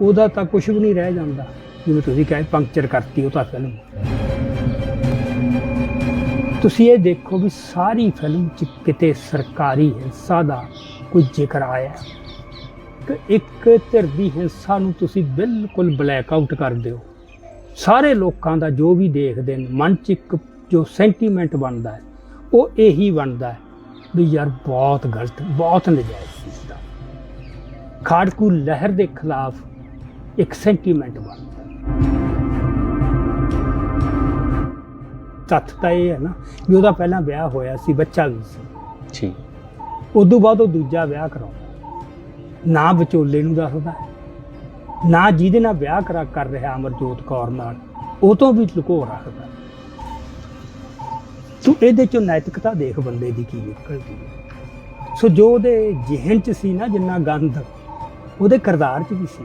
ਉਹਦਾ ਤਾਂ ਕੁਝ ਵੀ ਨਹੀਂ ਰਹਿ ਜਾਂਦਾ। ਜਿਵੇਂ ਤੁਸੀਂ ਕਹੇ ਪੰਕਚਰ ਕਰਤੀ ਉਹ ਤਾਂ ਫਿਲਮ ਤੁਸੀਂ ਇਹ ਦੇਖੋ ਵੀ ਸਾਰੀ ਫਿਲਮ 'ਚ ਕਿਤੇ ਸਰਕਾਰੀ ਹਿੰਸਾ ਦਾ ਕੋਈ ਜ਼ਿਕਰ ਆਇਆ। ਹੈ। ਤੇ ਇੱਕ ਧਿਰ ਦੀ ਹਿੰਸਾ ਨੂੰ ਤੁਸੀਂ ਬਿਲਕੁਲ ਬਲੈਕ ਆਊਟ ਕਰ ਦਿਓ। ਸਾਰੇ ਲੋਕਾਂ ਦਾ ਜੋ ਵੀ ਦੇਖਦੇ ਨੇ, ਮਨ 'ਚ ਇੱਕ ਜੋ ਸੈਂਟੀਮੈਂਟ ਬਣਦਾ ਹੈ, ਉਹ ਇਹੀ ਬਣਦਾ ਹੈ ਵੀ ਯਾਰ ਬਹੁਤ ਗਲਤ, ਬਹੁਤ ਨਜਾਇਜ਼ ਸੀ ਇਸਦਾ ਖਾੜਕੂ ਲਹਿਰ ਦੇ ਖਿਲਾਫ ਇੱਕ ਸੈਂਟੀਮੈਂਟ ਬਣਦਾ। ਤੱਥ ਤਾਂ ਇਹ ਹੈ ਨਾ ਵੀ ਉਹਦਾ ਪਹਿਲਾਂ ਵਿਆਹ ਹੋਇਆ ਸੀ ਬੱਚਾ ਵੀ ਸੀ। ਜੀ। ਉਦੋਂ ਬਾਅਦ ਉਹ ਦੂਜਾ ਵਿਆਹ ਕਰਾਉਂਦਾ। ਨਾ ਵਿਚੋਲੇ ਨੂੰ ਦੱਸਦਾ ਨਾ ਜਿਹਦੇ ਨਾਲ ਵਿਆਹ ਕਰਾ ਕਰ ਰਿਹਾ ਅਮਰਜੋਤ ਕੌਰ ਨਾਲ ਉਹ ਤੋਂ ਵੀ ਲੁਕੋ ਰੱਖਦਾ। ਤੂੰ ਇਹਦੇ ਚੋਂ ਨੈਤਿਕਤਾ ਦੇਖ ਬੰਦੇ ਦੀ ਕੀ ਨਿਕਲਦੀ ਸੋ ਜੋ ਉਹਦੇ ਜਿਹਨ ਚ ਸੀ ਨਾ ਜਿੰਨਾ ਗੰਦ ਉਹਦੇ ਕਿਰਦਾਰ ਚ ਵੀ ਸੀ।